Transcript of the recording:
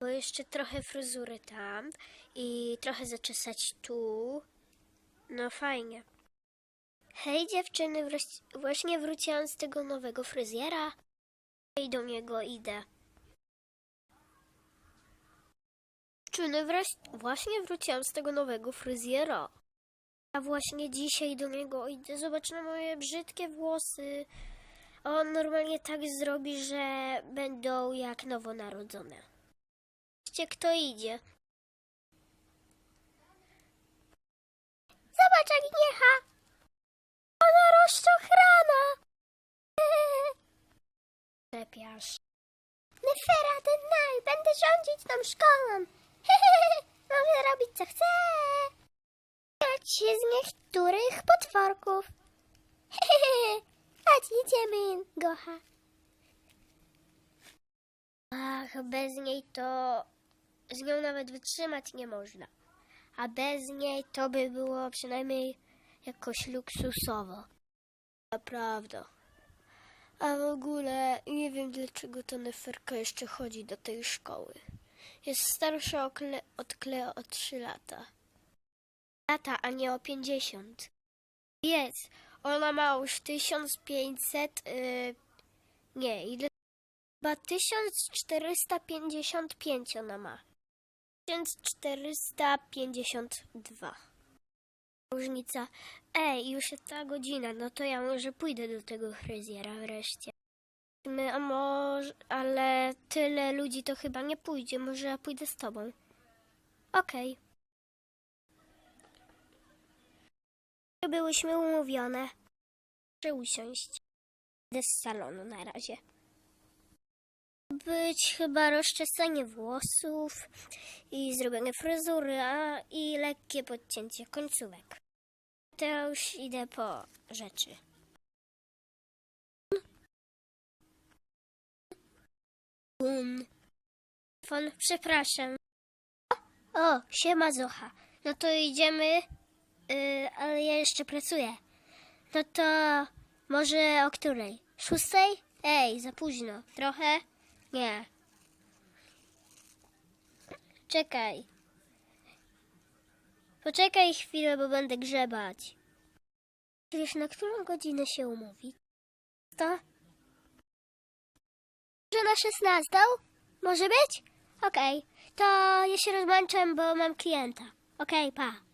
Bo jeszcze trochę fryzury tam i trochę zaczesać tu. No fajnie. Hej dziewczyny, właśnie wróciłam z tego nowego fryzjera. I do niego idę. Dziewczyny, właśnie wróciłam z tego nowego fryzjera. A właśnie dzisiaj do niego idę. Zobacz na moje brzydkie włosy. On normalnie tak zrobi, że będą jak nowonarodzone. Widzicie, kto idzie? Zobacz, Agniecha! Ona rozczochrana! Czepiasz. Nefera, ten naj, będę rządzić tą szkołą. Mogę robić co chcę. Dać się z niektórych potworków. Chodź, idziemy, Gocha. Ach, bez niej to z nią nawet wytrzymać nie można. A bez niej to by było przynajmniej jakoś luksusowo. Naprawdę. A w ogóle nie wiem dlaczego ta neferka jeszcze chodzi do tej szkoły. Jest starsza o Kle- od Kleo o 3 lata. Lata, a nie o 50. Jest. Ona ma już 1500. Yy, nie, ile? Chyba 1455 ona ma. 1452. Różnica. Ej, już jest ta godzina, no to ja może pójdę do tego fryzjera wreszcie. My, a może, ale tyle ludzi to chyba nie pójdzie, może ja pójdę z tobą. Okej. Byłyśmy umówione. Muszę usiąść. Idę z salonu na razie. Być chyba rozczesanie włosów i zrobienie fryzury, a i lekkie podcięcie końcówek. Już idę po rzeczy. Bum. Fon, przepraszam. O, siema Zocha. No to idziemy, yy, ale ja jeszcze pracuję. No to może o której? Szóstej? Ej, za późno. Trochę? Nie. Czekaj. Poczekaj chwilę, bo będę grzebać. Wiesz, na którą godzinę się umówić? To? Że na szesnastą? Może być? Okej. To ja się rozłączam, bo mam klienta. Okej, pa.